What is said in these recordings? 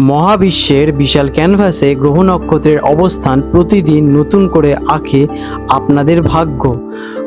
মহাবিশ্বের বিশাল ক্যানভাসে গ্রহ নক্ষত্রের অবস্থান প্রতিদিন নতুন করে আঁকে আপনাদের ভাগ্য।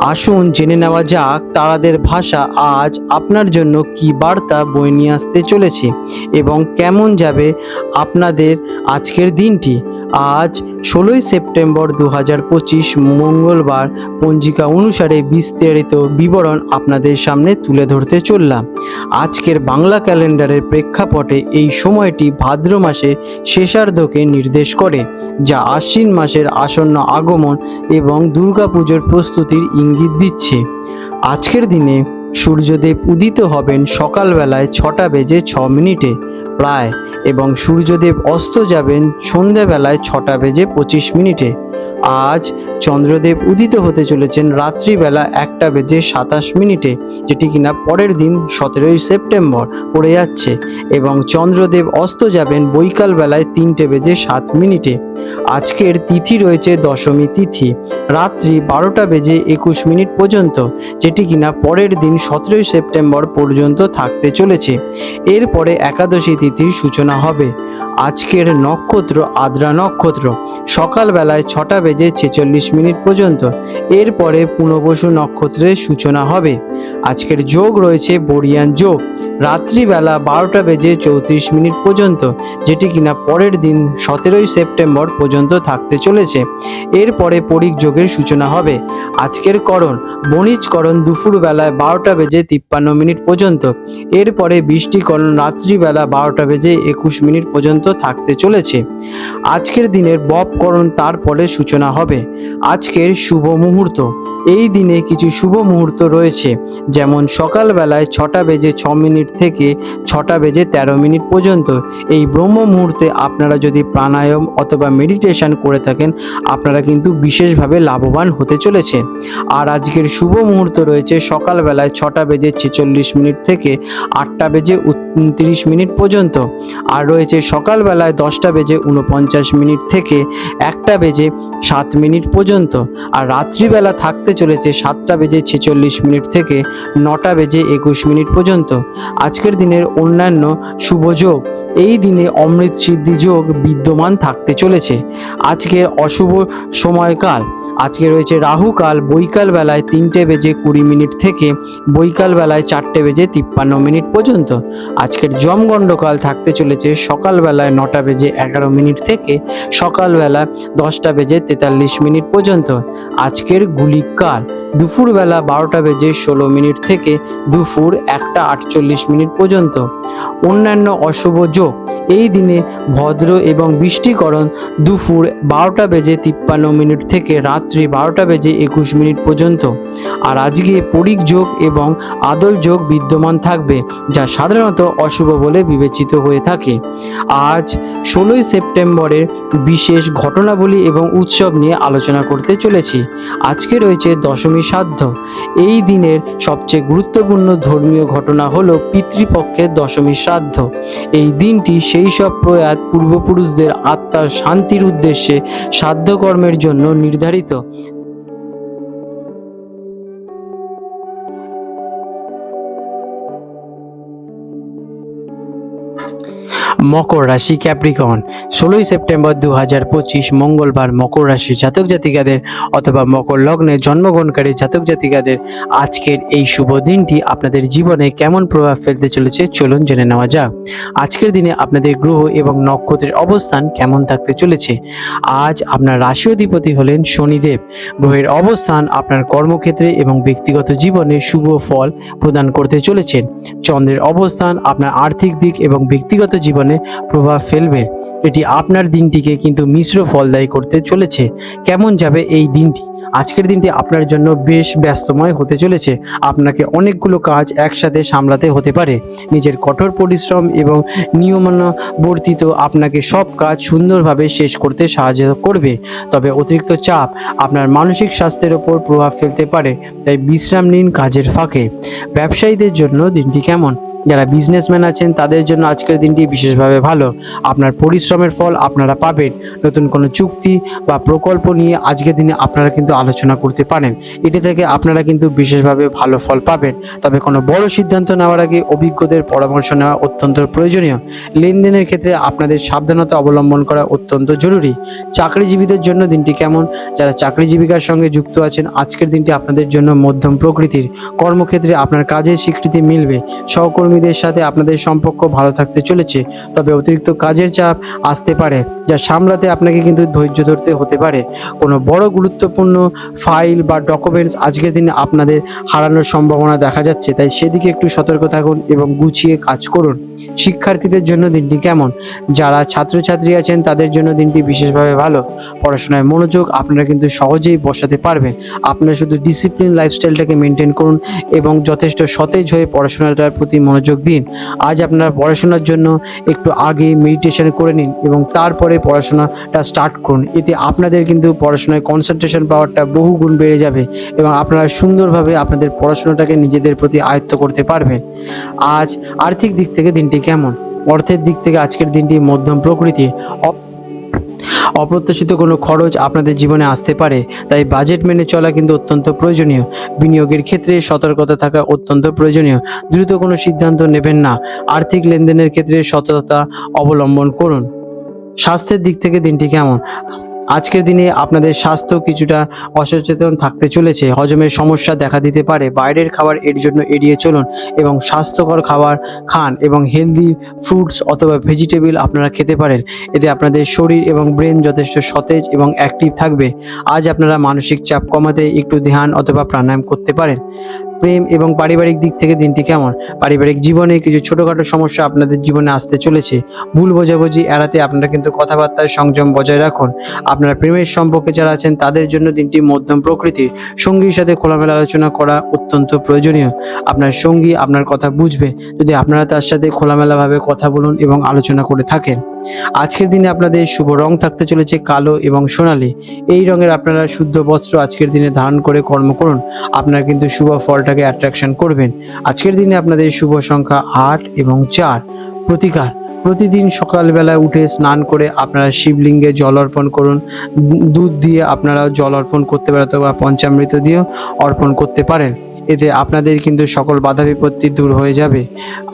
আসুন জেনে নেওয়া যাক তারাদের ভাষা আজ আপনার জন্য কি বার্তা বয়ে নিয়ে আসতে চলেছে এবং কেমন যাবে আপনাদের আজকের দিনটি। আজ ষোলোই সেপ্টেম্বর দু হাজার পঁচিশ মঙ্গলবার পঞ্জিকা অনুসারে বিস্তারিত বিবরণ আপনাদের সামনে তুলে ধরতে চললাম। আজকের বাংলা ক্যালেন্ডারের প্রেক্ষাপটে এই সময়টি ভাদ্র মাসের শেষার্ধকে নির্দেশ করে, যা আশ্বিন মাসের আসন্ন আগমন এবং দুর্গাপুজোর প্রস্তুতির ইঙ্গিত দিচ্ছে। আজকের দিনে সূর্যদেব উদিত হবেন সকালবেলায় ছটা বেজে ছ মিনিটে। প্রায় এবং সূর্যদেব অস্ত যাবেন সন্ধ্যাবেলায় ছটা বেজে পঁচিশ মিনিটে। আজ চন্দ্রদেব উদিত হতে চলেছেন রাত্রিবেলা একটা বেজে সাতাশ মিনিটে, যেটি কিনা পরের দিন সতেরোই সেপ্টেম্বর পড়ে যাচ্ছে এবং চন্দ্রদেব অস্ত যাবেন বৈকাল বেলায় তিনটে বেজে সাত মিনিটে। আজকের তিথি রয়েছে দশমী তিথি, রাত্রি বারোটা বেজে একুশ মিনিট পর্যন্ত, যেটি কিনা পরের দিন সতেরোই সেপ্টেম্বর পর্যন্ত থাকতে চলেছে। এরপরে একাদশী তিথির সূচনা হবে। আজকের নক্ষত্র, আদ্রা নক্ষত্র। সকালবেলায় ছটা বেজে ছেচল্লিশ মিনিট পর্যন্ত। এরপরে পুনবসু নক্ষত্রের সূচনা হবে। আজকের যোগ রয়েছে বরিয়ান যোগ। রাত্রিবেলা বারোটা বেজে চৌত্রিশ মিনিট পর্যন্ত, যেটি কিনা পরের দিন সতেরোই সেপ্টেম্বর পর্যন্ত থাকতে চলেছে। এরপরে পরিক যোগের সূচনা হবে। আজকের করণ বণিজকরণ দুপুর বেলায় বারোটা বেজে তিপ্পান্ন মিনিট পর্যন্ত। এরপরে বৃষ্টিকরণ রাত্রিবেলা বারোটা বেজে একুশ মিনিট পর্যন্ত থাকতে চলেছে। আজকের দিনের বপকরণ তারপরে সূচনা হবে। আজকের শুভ মুহূর্ত। এই দিনে কিছু শুভ মুহূর্ত রয়েছে। যেমন সকালবেলায় ছটা বেজে ছ মিনিট থেকে ছটা বেজে তেরো মিনিট পর্যন্ত। এই ব্রহ্ম মুহূর্তে আপনারা যদি প্রাণায়াম অথবা মেডিটেশন করে থাকেন, আপনারা কিন্তু বিশেষভাবে লাভবান হতে চলেছে আর আজকের শুভ মুহূর্ত রয়েছে সকালবেলায় ছটা বেজে ছেচল্লিশ মিনিট থেকে আটটা বেজে উনত্রিশ মিনিট পর্যন্ত। আর রয়েছে সকালবেলায় দশটা বেজে উনপঞ্চাশ মিনিট থেকে একটা বেজে সাত মিনিট পর্যন্ত। আর রাত্রিবেলা থাকতে চলেছে সাতটা বেজে ছেচল্লিশ মিনিট থেকে নটা বেজে একুশ মিনিট পর্যন্ত। আজকের দিনের অন্যান্য শুভ যোগ। এই দিনে অমৃত সিদ্ধি যোগ বিদ্যমান থাকতে চলেছে। আজকে অশুভ সময়কাল আজকে রয়েছে রাহুকাল বৈকাল বেলায় তিনটে বেজে কুড়ি মিনিট থেকে বৈকাল বেলায় চারটে বেজে তিপ্পান্ন মিনিট পর্যন্ত। আজকের জমগণ্ডকাল থাকতে চলেছে সকালবেলায় নটা বেজে এগারো মিনিট থেকে সকালবেলা দশটা বেজে তেতাল্লিশ মিনিট পর্যন্ত। আজকের গুলিকাল দুপুরবেলা বারোটা বেজে ষোলো মিনিট থেকে দুপুর একটা আটচল্লিশ মিনিট পর্যন্ত। অন্যান্য অশুভ যোগ। এই দিনে ভদ্র এবং বৃষ্টিকরণ দুপুর বারোটা বেজে তিপ্পান্ন মিনিট থেকে রাত্রি বারোটা বেজে একুশ মিনিট পর্যন্ত। আর আজকে পরিক যোগ এবং আদল যোগ বিদ্যমান থাকবে, যা সাধারণত অশুভ বলে বিবেচিত হয়ে থাকে। আজ ষোলোই সেপ্টেম্বরের বিশেষ ঘটনাবলী এবং উৎসব নিয়ে আলোচনা করতে চলেছি। আজকে রয়েছে দশমী সাধ্য। এই দিনের সবচেয়ে গুরুত্বপূর্ণ ধর্মীয় ঘটনা হলো পিতৃপক্ষের দশমী শ্রাদ্ধ এই দিনটি সেই সব প্রয়াত পূর্বপুরুষদের আত্মার শান্তির উদ্দেশ্যে সাধ্যকর্মের জন্য নির্ধারিত। মকর রাশি ক্যাপ্রিকন। ষোলোই সেপ্টেম্বর দু হাজার পঁচিশ মঙ্গলবার মকর রাশি জাতক জাতিকাদের অথবা মকর লগ্নে জন্মগ্রহণকারী জাতক জাতিকাদের আজকের এই শুভ দিনটি আপনাদের জীবনে কেমন প্রভাব ফেলতে চলেছে চলুন জেনে নেওয়া যাক। আজকের দিনে আপনাদের গ্রহ এবং নক্ষত্রের অবস্থান কেমন থাকতে চলেছে? আজ আপনার রাশি অধিপতি হলেন শনিদেব। গ্রহের অবস্থান আপনার কর্মক্ষেত্রে এবং ব্যক্তিগত জীবনে শুভ ফল প্রদান করতে চলেছেন। চন্দ্রের অবস্থান আপনার আর্থিক দিক এবং ব্যক্তিগত জীবনে প্রভাব ফেলবে। এটি আপনার দিনটিকে কিন্তু মিশ্র ফলদায়ী করতে চলেছে। কেমন যাবে এই দিনটি? আজকের দিনটি আপনার জন্য বেশ ব্যস্তময় হতে চলেছে। আপনাকে অনেকগুলো কাজ একসাথে সামলাতে হতে পারে। নিজের কঠোর পরিশ্রম এবং নিয়মানুবর্তিত আপনাকে সব কাজ সুন্দরভাবে শেষ করতে সাহায্য করবে। তবে অতিরিক্ত চাপ আপনার মানসিক স্বাস্থ্যের ওপর প্রভাব ফেলতে পারে। তাই বিশ্রাম নিন কাজের ফাঁকে। ব্যবসায়ীদের জন্য দিনটি কেমন? যারা বিজনেসম্যান আছেন, তাদের জন্য আজকের দিনটি বিশেষভাবে ভালো। আপনার পরিশ্রমের ফল আপনারা পাবেন। নতুন কোনো চুক্তি বা প্রকল্প নিয়ে আজকের দিনে আপনারা কিন্তু আলোচনা করতে পারেন। এটি থেকে আপনারা কিন্তু বিশেষভাবে ভালো ফল পাবেন। তবে কোনো বড় সিদ্ধান্ত নেওয়ার আগে অভিজ্ঞদের পরামর্শ নেওয়া অত্যন্ত প্রয়োজনীয়। লেনদেনের ক্ষেত্রে আপনাদের সাবধানতা অবলম্বন করা অত্যন্ত জরুরি। চাকরিজীবীদের জন্য দিনটি কেমন? যারা চাকরিজীবিকার সঙ্গে যুক্ত আছেন, আজকের দিনটি আপনাদের জন্য মধ্যম প্রকৃতির। কর্মক্ষেত্রে আপনার কাজের স্বীকৃতি মিলবে। সহকর্মীদের সাথে আপনাদের সম্পর্ক ভালো থাকতে চলেছে, তবে অতিরিক্ত কাজের চাপ আসতে পারে, যা সামলাতে আপনাকে কিন্তু ধৈর্য ধরতে হতে পারে। কোনো বড় গুরুত্বপূর্ণ ফাইল বা ডকুমেন্টস আজকের দিনে আপনাদের হারানোর সম্ভাবনা দেখা যাচ্ছে, তাই সেদিকে একটু সতর্ক থাকুন এবং গুছিয়ে কাজ করুন। শিক্ষার্থীদের জন্য দিনটি কেমন? যারা ছাত্রছাত্রী আছেন, তাদের জন্য দিনটি বিশেষভাবে ভালো। পড়াশোনায় মনোযোগ আপনারা কিন্তু সহজেই বসাতে পারবেন। আপনারা শুধু ডিসিপ্লিন লাইফস্টাইলটাকে মেনটেন করুন এবং যথেষ্ট সতেজ হয়ে পড়াশোনাটার প্রতি মনোযোগ দিন। আজ আপনার পড়াশোনার জন্য একটু আগে মেডিটেশন করে নিন এবং তারপরে পড়াশোনাটা স্টার্ট করুন। এতে আপনাদের কিন্তু পড়াশোনায় কনসেন্ট্রেশন পাওয়ারটা বহু গুণ বেড়ে যাবে এবং আপনারা সুন্দরভাবে আপনাদের পড়াশোনাটাকে নিজেদের প্রতি আয়ত্ত করতে পারবেন। আজ আর্থিক দিক থেকে দিনটি কেমন? অর্থের দিক থেকে আজকের দিনটি মধ্যম প্রকৃতির। অপ্রত্যাশিত কোনো খরচ আপনাদের জীবনে আসতে পারে, তাই বাজেট মেনে চলা কিন্তু অত্যন্ত প্রয়োজনীয়। বিনিয়োগের ক্ষেত্রে সতর্কতা থাকা অত্যন্ত প্রয়োজনীয়। দ্রুত কোনো সিদ্ধান্ত নেবেন না। আর্থিক লেনদেনের ক্ষেত্রে সততা অবলম্বন করুন। স্বাস্থ্যের দিক থেকে দিনটি কেমন? আজকের দিনে আপনাদের স্বাস্থ্য কিছুটা অসচেতন থাকতে চলেছে। হজমের সমস্যা দেখা দিতে পারে। বাইরের খাবার এর জন্য এড়িয়ে চলুন এবং স্বাস্থ্যকর খাবার খান এবং হেলদি ফ্রুটস অথবা ভেজিটেবল আপনারা খেতে পারেন। এতে আপনাদের শরীর এবং ব্রেন যথেষ্ট সতেজ এবং অ্যাক্টিভ থাকবে। আজ আপনারা মানসিক চাপ কমাতে একটু ধ্যান অথবা প্রাণায়াম করতে পারেন। প্রেম এবং পারিবারিক দিক থেকে দিনটি কেমন? পারিবারিক জীবনে কিছু ছোটোখাটো সমস্যা আপনাদের জীবনে আসতে চলেছে। ভুল বোঝাবুঝি এড়াতে আপনারা কিন্তু কথাবার্তায় সংযম বজায় রাখুন। আপনারা প্রেমের সম্পর্কে যারা আছেন, তাদের জন্য দিনটি মধ্যম প্রকৃতির। সঙ্গীর সাথে খোলামেলা আলোচনা করা অত্যন্ত প্রয়োজনীয়। আপনার সঙ্গী আপনার কথা বুঝবে। যদি আপনারা তার সাথে খোলামেলাভাবে কথা বলুন এবং আলোচনা করে থাকেন। আজকের দিনে আপনাদের শুভ রং থাকতে চলেছে কালো এবং সোনালী। এই রঙের আপনারা শুদ্ধ বস্ত্র আজকের দিনে ধারণ করে কর্ম করুন। আপনারা কিন্তু শুভ ফলটাকে অ্যাট্রাকশন করবেন। আজকের দিনে আপনাদের শুভ সংখ্যা আট এবং চার। প্রতিকার। প্রতিদিন সকালবেলা উঠে স্নান করে আপনারা শিবলিঙ্গে জল অর্পণ করুন। দুধ দিয়ে আপনারা জল অর্পণ করতে পারেন অথবা পঞ্চামৃত দিয়েও অর্পণ করতে পারেন। এতে আপনাদের কিন্তু সকল বাধা বিপত্তি দূর হয়ে যাবে।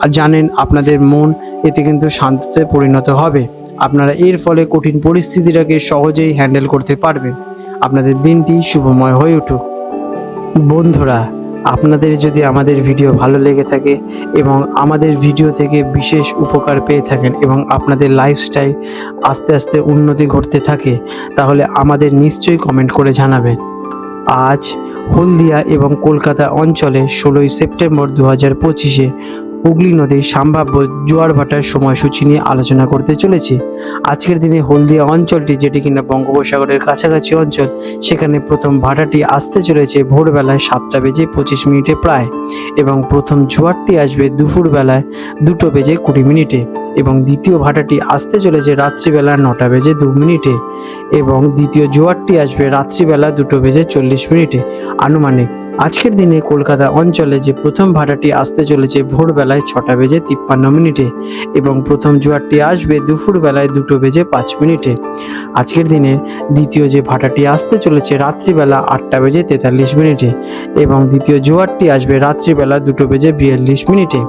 আর জানেন, আপনাদের মন এতে কিন্তু শান্তিতে পরিণত হবে। আপনারা এর ফলে কঠিন পরিস্থিতিটাকে সহজেই হ্যান্ডেল করতে পারবেন। আপনাদের দিনটি শুভময় হয়ে উঠুক। বন্ধুরা, আপনাদের যদি আমাদের ভিডিও ভালো লেগে থাকে এবং আমাদের ভিডিও থেকে বিশেষ উপকার পেয়ে থাকেন এবং আপনাদের লাইফস্টাইল আস্তে আস্তে উন্নতি ঘটতে থাকে, তাহলে আমাদের নিশ্চয়ই কমেন্ট করে জানাবেন। আজ হলদিয়া এবং কলকাতা অঞ্চলে ষোলোই সেপ্টেম্বর দু হাজার পঁচিশে হুগলি নদীর সম্ভাব্য জোয়ার ভাটার সময়সূচি নিয়ে আলোচনা করতে চলেছি। আজকের দিনে হলদিয়া অঞ্চলটি, যেটি কিনা বঙ্গোপসাগরের কাছাকাছি অঞ্চল, সেখানে প্রথম ভাটাটি আসতে চলেছে ভোরবেলায় সাতটা বেজে পঁচিশ মিনিটে প্রায় এবং প্রথম জোয়ারটি আসবে দুপুরবেলায় দুটো বেজে কুড়ি মিনিটে। এবং দ্বিতীয় ভাটাটি আসতে চলেছে রাত্রিবেলা নটা বেজে দু মিনিটে এবং দ্বিতীয় জোয়ারটি আসবে রাত্রিবেলা দুটো বেজে চল্লিশ মিনিটে। আনুমানিক আজকের দিনে কলকাতা অঞ্চলে যে প্রথম ভাটাটি আসতে চলেছে ভোরবেলায় ছটা বেজে তিপ্পান্ন মিনিটে এবং প্রথম জোয়ারটি আসবে দুপুরবেলায় দুটো বেজে পাঁচ মিনিটে। আজকের দিনে দ্বিতীয় যে ভাটাটি আসতে চলেছে রাত্রিবেলা আটটা বেজে তেতাল্লিশ মিনিটে এবং দ্বিতীয় জোয়ারটি আসবে রাত্রিবেলা দুটো বেজে বিয়াল্লিশ মিনিটে।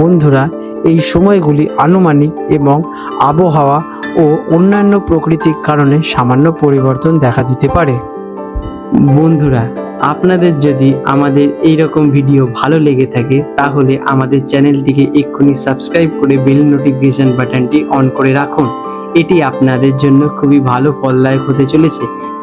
বন্ধুরা এই সময়গুলি আনুমানিক এবং আবহাওয়া ও অন্যান্য প্রাকৃতিক কারণে সামান্য পরিবর্তন দেখা দিতে পারে। বন্ধুরা, আপনাদের যদি আমাদের এই রকম ভিডিও ভালো লেগে থাকে, তাহলে আমাদের চ্যানেলটিকে এক্ষুনি সাবস্ক্রাইব করে বেল নোটিফিকেশন বাটনটি অন করে রাখুন। এটি আপনাদের জন্য খুবই ভালো, ফলদায়ক হতে চলেছে।